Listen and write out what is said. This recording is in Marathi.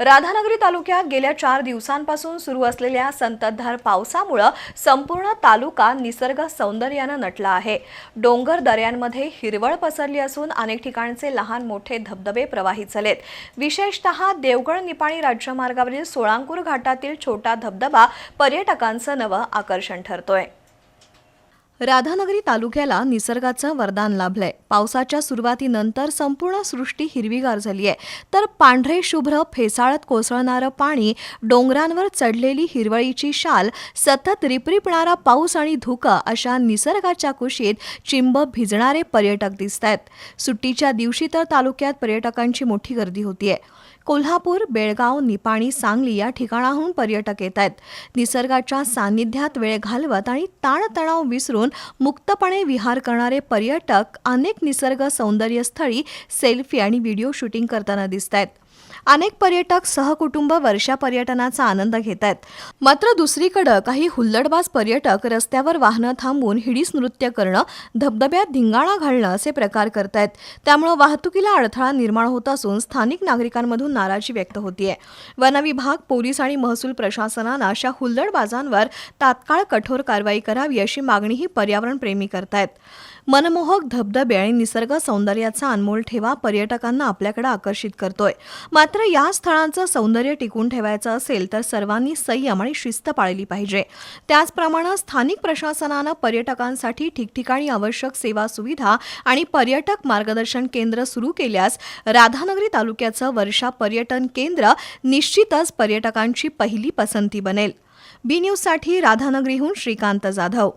राधानगरी तालुक्यात गेल्या चार दिवसांपासून सुरू असलेल्या संततधार पावसामुळं संपूर्ण तालुका निसर्ग सौंदर्यानं नटला आहे. डोंगर दऱ्यांमध्ये हिरवळ पसरली असून अनेक ठिकाणचे लहान मोठे धबधबे प्रवाहित झालेत. विशेषतः देवगड निपाणी राज्यमार्गावरील सोळांकूर घाटातील छोटा धबधबा पर्यटकांचं नवं आकर्षण ठरतोय. राधानगरी तालुक्याला निसर्गाचं वरदान लाभलंय. पावसाच्या सुरुवातीनंतर संपूर्ण सृष्टी हिरवीगार झाली आहे तर पांढरे शुभ्र फेसाळत कोसळणारं पाणी डोंगरांवर चढलेली हिरवळीची शाल सतत रिपरिपणारा पाऊस आणि धुकं अशा निसर्गाच्या कुशीत चिंब भिजणारे पर्यटक दिसत आहेत सुट्टीच्या दिवशी तर तालुक्यात पर्यटकांची मोठी गर्दी होतीये. कोल्हापूर बेळगाव निपाणी सांगली या ठिकाणाहून पर्यटक येत आहेत निसर्गाच्या सान्निध्यात वेळ घालवत आणि ताणतणाव विसरून मुक्तपणे विहार करणारे पर्यटक अनेक निसर्ग सौंदर्यस्थळी सेल्फी आणि व्हिडिओ शूटिंग करताना दिसत आहेत अनेक पर्यटक सहकुटुंब वर्षा पर्यटनाचा आनंद घेत आहेत. मात्र दुसरीकडं काही हुल्लडबाज पर्यटक रस्त्यावर वाहनं थांबून हिडीस नृत्य करणं धबधब्यात धिंगाणा घालणं असे प्रकार करतायत त्यामुळं वाहतुकीला अडथळा निर्माण होत असून स्थानिक नागरिकांमधून नाराजी व्यक्त होतीये. वनविभाग पोलीस आणि महसूल प्रशासनानं अशा हुल्लडबाजांवर तात्काळ कठोर कारवाई करावी अशी मागणीही पर्यावरण प्रेमी करतायत. मनमोहक धबधबे आणि निसर्ग सौंदर्याचा अनमोल ठेवा पर्यटकांना आपल्याकडे आकर्षित करतोय. मात्र या स्थळांचं सौंदर्य टिकून ठेवायचं असेल तर सर्वांनी संयम आणि शिस्त पाळली पाहिजे. त्याचप्रमाणे स्थानिक प्रशासनानं पर्यटकांसाठी ठिकठिकाणी आवश्यक सेवा सुविधा आणि पर्यटक मार्गदर्शन केंद्र सुरू केल्यास राधानगरी तालुक्याचं वर्षा पर्यटन केंद्र निश्चितच पर्यटकांची पहिली पसंती बनेल. बी न्यूजसाठी राधानगरीहून श्रीकांत जाधव.